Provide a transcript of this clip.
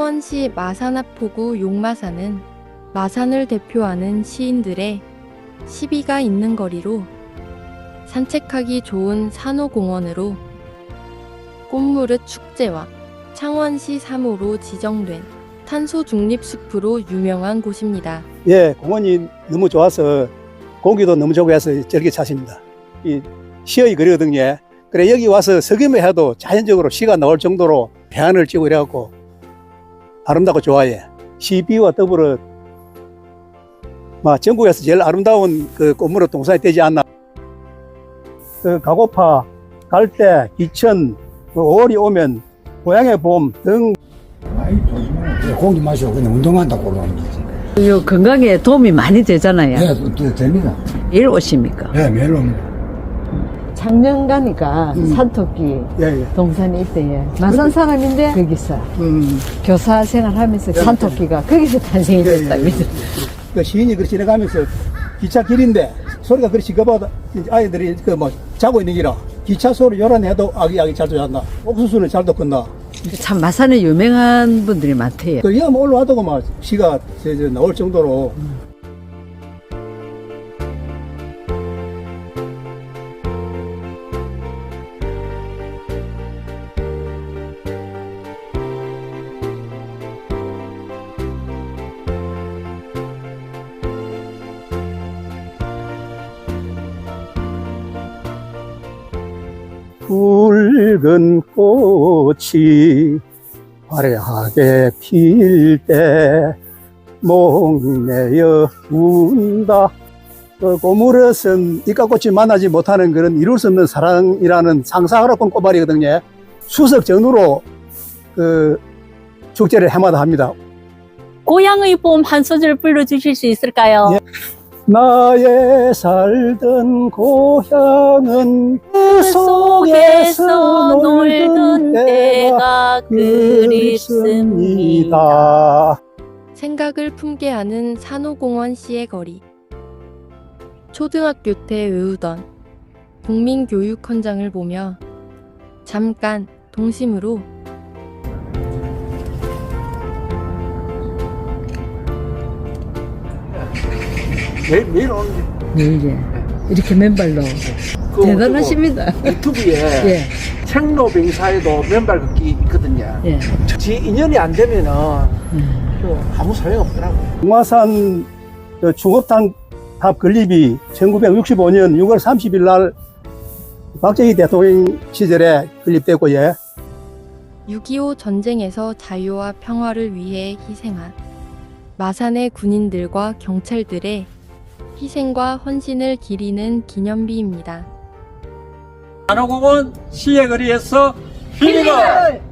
창원시 마산 앞포구 용마산은 마산을 대표하는 시인들의 시비가 있는 거리로 산책하기 좋은 산호공원으로 꽃무릇 축제와 창원시 3호로 지정된 탄소 중립 숲으로 유명한 곳입니다. 예, 공원이 너무 좋아서 공기도 너무 좋고 해서 즐겨 찾습니다. 이 시의 거리거든요. 그래 여기 와서 석임을 해도 자연적으로 시가 나올 정도로 해안을 찍고 이래갖고 아름답고 좋아해. 시비와 더불어 막 전국에서 제일 아름다운 그 꽃무릇 동산이 되지 않나. 그 가고파, 갈대, 기천, 그 5월이 오면 고향의 봄 등. 공기 마시고 그냥 운동한다고 그러는 거지. 요 건강에 도움이 많이 되잖아요. 네, 또, 또 됩니다. 일 오십니까? 네, 매일 옵니다. 작년 가니까 음. 산토끼 예, 예. 동산이 있대요. 마산 사람인데 거기서 음, 교사 생활하면서 네, 산토끼가 거기서 탄생이 예, 예, 됐다. 예. 고그 시인이 그 지나가면서 기차 길인데 소리가 그리 시끄러워 아이들이 그 뭐 자고 있는 기라 기차 소리 요란해도 아기 아기 잘 들었나 옥수수는 잘 돋건나 참 마산에 유명한 분들이 많대요. 그 여름 올라와도 막 시가 저, 저 나올 정도로 붉은 꽃이 화려하게 필 때 목내어 운다. 그 고무릇은 이까꽃이 만나지 못하는 그런 이룰 수 없는 사랑이라는 상상하로픈 꽃말이거든요. 수석 전후로 그 축제를 해마다 합니다. 고향의 봄 한 소절 불러주실 수 있을까요? 예. 나의 살던 고향은 그 속에서 놀던 때가 그립습니다. 생각을 품게 하는 산호공원 시의 거리. 초등학교 때 외우던 국민교육 헌장을 보며 잠깐 동심으로 매일, 매일 오는데 예, 예. 이렇게 맨발로 그 대단하십니다. 유튜브에 예, 책로병사에도 맨발 걷기 있거든요. 예. 지 인연이 안 되면은 음. 또 아무 소용 없더라고요. 용화산 그 중업탄 탑 건립이 1965년 6월 30일 날 박정희 대통령 시절에 건립됐고요. 6.25 전쟁에서 자유와 평화를 위해 희생한 마산의 군인들과 경찰들의 희생과 헌신을 기리는 기념비입니다. 한호공원 시의 거리에서 힐링을